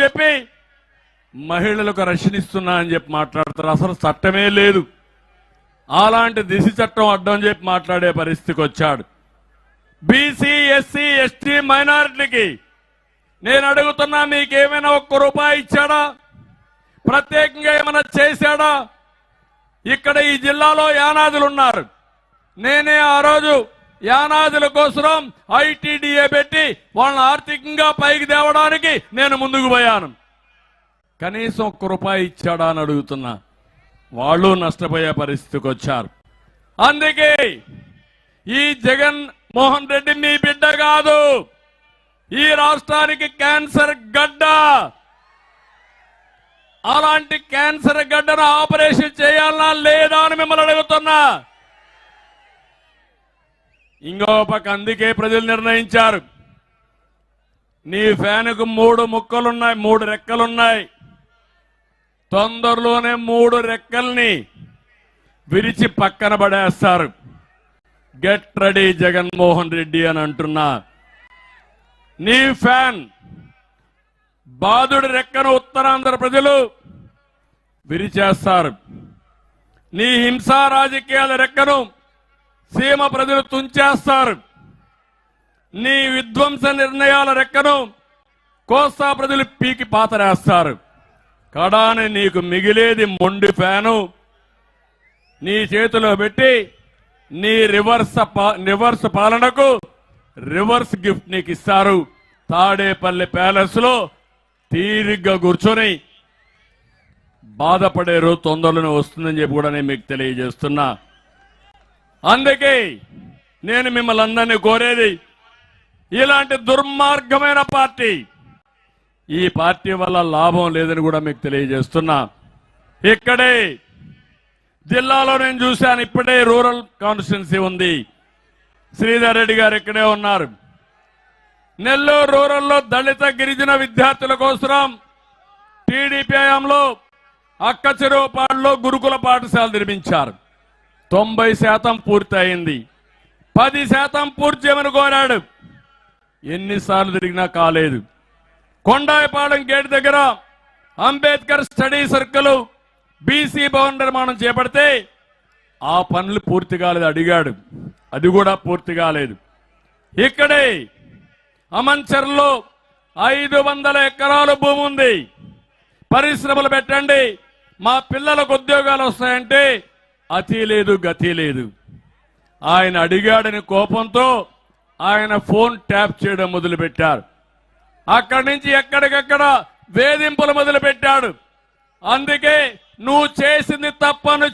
చెప్పి మహిళలకు రక్షణ ఇస్తున్నా అని చెప్పి మాట్లాడతారు. అసలు చట్టమే లేదు. అలాంటి దిశ చట్టం అడ్డం చెప్పి మాట్లాడే పరిస్థితికి వచ్చాడు. బీసీ ఎస్సీ ఎస్టీ మైనారిటీకి నేను అడుగుతున్నా మీకేమైనా ఒక్క రూపాయి ఇచ్చాడా? ప్రత్యేకంగా ఏమైనా చేశాడా? ఇక్కడ ఈ జిల్లాలో యానాదులు ఉన్నారు నేనే ఆ రోజు యానాదుల కోసం ఐటీడీఏ పెట్టి వాళ్ళని ఆర్థికంగా పైకి తేవడానికి నేను ముందుకు పోయాను. కనీసం ఒక్క రూపాయి ఇచ్చాడా అని అడుగుతున్నా. వాళ్ళు నష్టపోయే పరిస్థితికి వచ్చారు. అందుకే ఈ జగన్ మోహన్ రెడ్డి నీ బిడ్డ కాదు. ఈ రాష్ట్రానికి క్యాన్సర్ గడ్డ. అలాంటి క్యాన్సర్ గడ్డను ఆపరేషన్ చేయాలా లేదా అని మిమ్మల్ని అడుగుతున్నా. ఇంకో పక్క అందుకే ప్రజలు నిర్ణయించారు. నీ ఫ్యాన్కు మూడు ముక్కలున్నాయి మూడు రెక్కలున్నాయి. తొందరలోనే మూడు రెక్కల్ని విరిచి పక్కన పడేస్తారు. గెట్ రెడీ జగన్మోహన్ రెడ్డి అని అంటున్నా నీ ఫ్యాన్ బాధుడి రెక్కను ఉత్తరాంధ్ర ప్రజలు విరిచేస్తారు. నీ హింసా రాజకీయాల రెక్కను సీమ ప్రజలు తుంచేస్తారు. నీ విధ్వంస నిర్ణయాల రెక్కను కోస్తా ప్రజలు పీకి పాతరేస్తారు. కడాని నీకు మిగిలేది మొండి ఫ్యాను. నీ చేతిలో పెట్టి నీ రివర్స్ రివర్స్ పాలనకు రివర్స్ గిఫ్ట్ నీకు ఇస్తారు తాడేపల్లి ప్యాలెస్లో తీరిగ్గా కూర్చొని బాధపడే రోజు తొందరలోనే వస్తుందని చెప్పి కూడా నేను మీకు తెలియజేస్తున్నా. అందుకే నేను మిమ్మల్ని అందరినీ కోరేది ఇలాంటి దుర్మార్గమైన పార్టీ ఈ పార్టీ వల్ల లాభం లేదని కూడా మీకు తెలియజేస్తున్నా. ఇక్కడే జిల్లాలో నేను చూశాను ఇప్పుడే రూరల్ కాన్స్టిట్యున్సీ ఉంది. శ్రీధర్ రెడ్డి గారు ఇక్కడే ఉన్నారు. నెల్లూరు రూరల్లో దళిత గిరిజన విద్యార్థుల కోసం టీడీపీ హయాంలో అక్క చెరువుపాడులో గురుకుల పాఠశాల నిర్మించారు. తొంభై శాతం పూర్తి అయింది పది శాతం పూర్తి చేయమని కోరాడు. ఎన్నిసార్లు తిరిగినా కాలేదు. కొండాయపాలెం గేట్ దగ్గర Ambedkar study circle BC Bhavan నిర్మాణం చేపడితే ఆ పనులు పూర్తి కాలేదు అడిగాడు. అది కూడా పూర్తి కాలేదు. ఇక్కడే అమంచర్లో ఐదు వందల ఎకరాల భూమి ఉంది. పరిశ్రమలు పెట్టండి. మా పిల్లలకు ఉద్యోగాలు వస్తాయంటే అతి లేదు గతి లేదు. ఆయన అడిగాడని కోపంతో ఆయన ఫోన్ ట్యాప్ చేయడం మొదలుపెట్టారు. అక్కడి నుంచి ఎక్కడికక్కడ వేధింపులు మొదలుపెట్టాడు. అందుకే నువ్వు చేసింది తప్పను